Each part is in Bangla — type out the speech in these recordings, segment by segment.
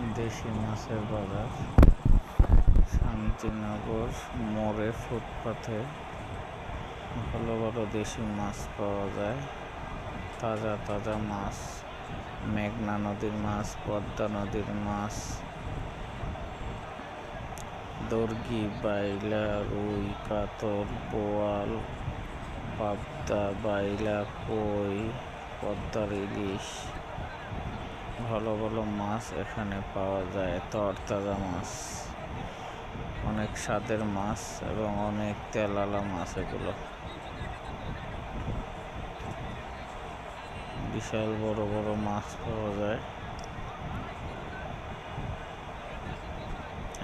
দেশি মাছের বাজার, শান্তিনগর মোড়ে ফুটপাথে ভালো ভালো দেশি মাছ পাওয়া যায়। তাজা তাজা মাছ, মেঘনা নদীর মাছ, পদ্মা নদীর মাছ, দর্গি, বাইলা, রুই, কাতল, বোয়াল, পাবদা, বাইলা, কই, পদ্মার ইলিশ। ভালো ভালো মাছ এখানে পাওয়া যায়, তরতাজা মাছ। অনেক স্বাদের মাছ এবং অনেক তেলালা মাছ এগুলো। বিশাল বড় বড় মাছ পাওয়া যায়।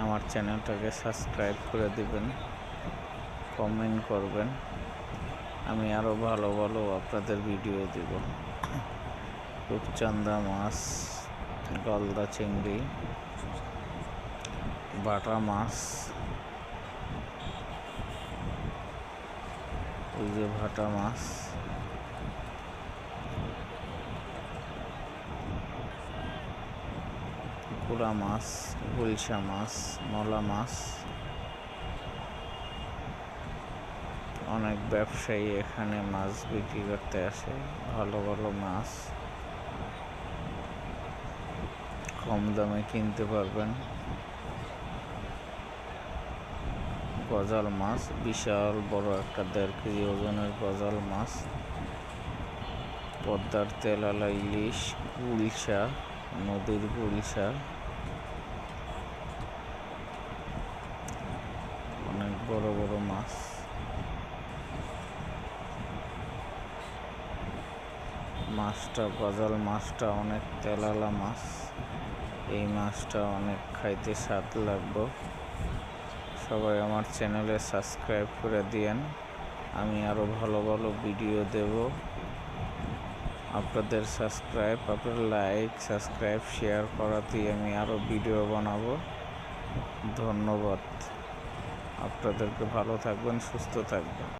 আমার চ্যানেলটাকে সাবস্ক্রাইব করে দিবেন, কমেন্ট করবেন, আমি আরও ভালো ভালো আপনাদের ভিডিও দিব। রূপচান্দা মাছ, গলদা চিংড়ি, বাটা মাছ ওই যে ভাটা মাছ। কুড়া মাছ, গুলশা মাছ, মলা মাছ। অনেক ব্যবসায়ী এখানে মাছ বিক্রি করতে আসে, ভালো ভালো মাছ। কম দামে কিনতে পারবেন। গজাল মাছ, বিশাল বড় একটা দেড় কেজি ওজনের গজাল মাছ। পদ্মার তেলালা ইলিশ গুলশা নদীর গুলশা অনেক বড় বড় মাছ। মাছটা, গজাল মাছটা অনেক তেলালা মাছ। এই মাছটা অনেক খাইতে স্বাদ লাগবে। সবাই আমার চ্যানেলে সাবস্ক্রাইব করে দিয়েন। আমি আরও ভালো ভালো ভিডিও দেব। আপনাদের সাবস্ক্রাইব, আপনার লাইক, সাবস্ক্রাইব, শেয়ার করাতেই আমি আরও ভিডিও বানাবো। ধন্যবাদ। আপনাদেরকে ভালো থাকবেন, সুস্থ থাকবেন।